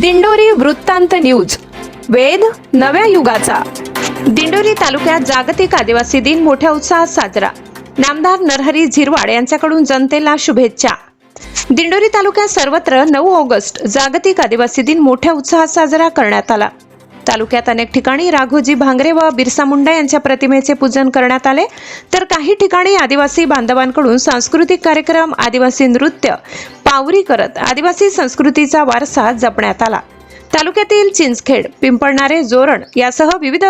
दिंडोरी वृत्तांत न्यूज. वेद नव्या युगाचा. दिंडोरी तालुक्यात जागतिक आदिवासी दिन मोठ्या उत्साहात साजरा. नामदार नरहरी झिरवाड यांच्याकडून जनतेला शुभेच्छा. दिंडोरी तालुक्यात सर्वत्र नऊ ऑगस्ट जागतिक आदिवासी दिन मोठ्या उत्साहात साजरा करण्यात आला. तालुक्यात अनेक ठिकाणी राघोजी भांगरे व बिरसा मुंडा यांच्या प्रतिमेचे पूजन करण्यात आले. तर काही ठिकाणी आदिवासी बांधवांकडून सांस्कृतिक कार्यक्रम आदिवासी नृत्य पावरी करत आदिवासी संस्कृतीचा वारसा जपण्यात आला. तालुक्यातील चिंचखेड पिंपळणारे जोरण यासह विविध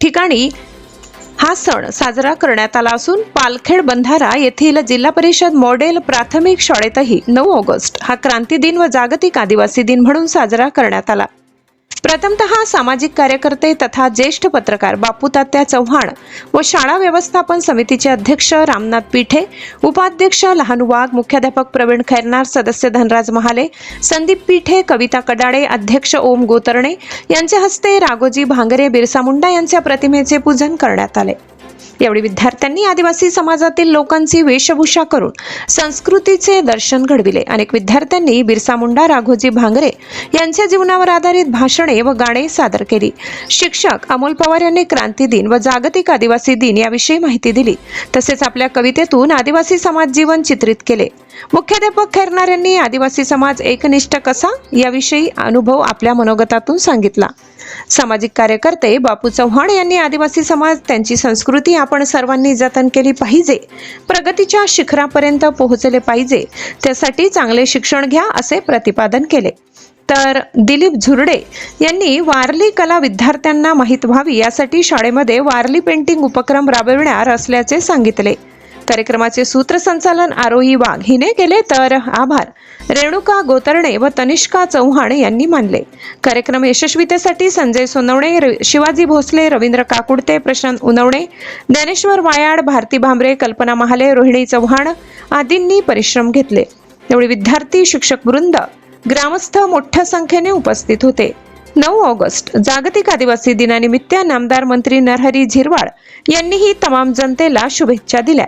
ठिकाणी हा सण साजरा करण्यात आला असून पालखेड बंधारा येथील जिल्हा परिषद मॉडेल प्राथमिक शाळेतही नऊ ऑगस्ट हा क्रांती दिन व जागतिक आदिवासी दिन म्हणून साजरा करण्यात आला. प्रथमतः सामाजिक कार्यकर्ते तथा ज्येष्ठ पत्रकार बापू तात्या चव्हाण व शाळा व्यवस्थापन समितीचे अध्यक्ष रामनाथ पिठे उपाध्यक्ष लहानू वाघ मुख्याध्यापक प्रवीण खैरनार सदस्य धनराज महाले संदीप पिठे कविता कडाळे अध्यक्ष ओम गोतरणे यांच्या हस्ते राघोजी भांगरे बिरसा मुंडा यांच्या प्रतिमेचे पूजन करण्यात आले. यावेळी विद्यार्थ्यांनी आदिवासी समाजातील लोकांची वेशभूषा करून संस्कृतीचे दर्शन घडविले. अनेक विद्यार्थ्यांनी बिरसा मुंडा राघोजी भांगरे यांच्या जीवनावर आधारित भाषणे व गाणे सादर केली. शिक्षक अमोल पवार यांनी क्रांती दिन व जागतिक आदिवासी दिन याविषयी माहिती दिली. तसेच आपल्या कवितेतून आदिवासी समाज जीवन चित्रित केले. मुख्याध्यापक खैरनार यांनी आदिवासी समाज एकनिष्ठ कसा याविषयी अनुभव आपल्या मनोगतातून सांगितला. सामाजिक कार्यकर्ते बापू चव्हाण यांनी आदिवासी समाज त्यांची संस्कृती आपण सर्वांनी जतन केली पाहिजे. प्रगतीच्या शिखरापर्यंत पोहोचले पाहिजे. त्यासाठी चांगले शिक्षण घ्या असे प्रतिपादन केले. तर दिलीप झुरडे यांनी वारली कला विद्यार्थ्यांना माहीत व्हावी यासाठी शाळेमध्ये वारली पेंटिंग उपक्रम राबविणार असल्याचे सांगितले. कार्यक्रमाचे सूत्रसंचालन आरोही वाघ हिने केले तर आभार. रेणुका गोतरणे व तनिष्का चव्हाण यांनी मानले. कार्यक्रम यशस्वीतेसाठी संजय सोनवणे र- शिवाजी भोसले रवींद्र काकुडते प्रशांत उनवणे ज्ञानेश्वर वायाड भारती भांबरे कल्पना महाले रोहिणी चव्हाण आदींनी परिश्रम घेतले. यावेळी विद्यार्थी शिक्षक वृंद ग्रामस्थ मोठ्या संख्येने उपस्थित होते. नऊ ऑगस्ट जागतिक आदिवासी दिनानिमित्त नामदार मंत्री नरहरी झिरवाळ यांनीही तमाम जनतेला शुभेच्छा दिल्या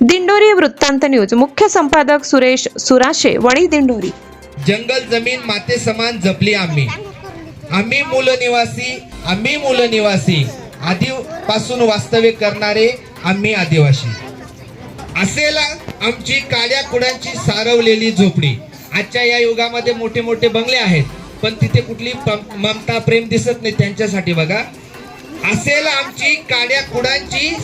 दिंडोरी वृत्तांत न्यूज. मुख्य संपादक सुरेश सुराशे वणी दिंडोरी. जंगल जमीन माते समान जपली आम्ही. आम्ही मूल निवासी आम्ही मूल निवासी. आधीपासून वास्तव्य करणारे आम्ही आदिवासी. असेल आमची काळ्या कुडांची सारवलेली झोपडी. आजच्या या युगामध्ये मोठे मोठे बंगले आहेत पण तिथे कुठली ममता प्रेम दिसत नाही त्यांच्यासाठी बघा. असेल आमची काळ्या कुडांची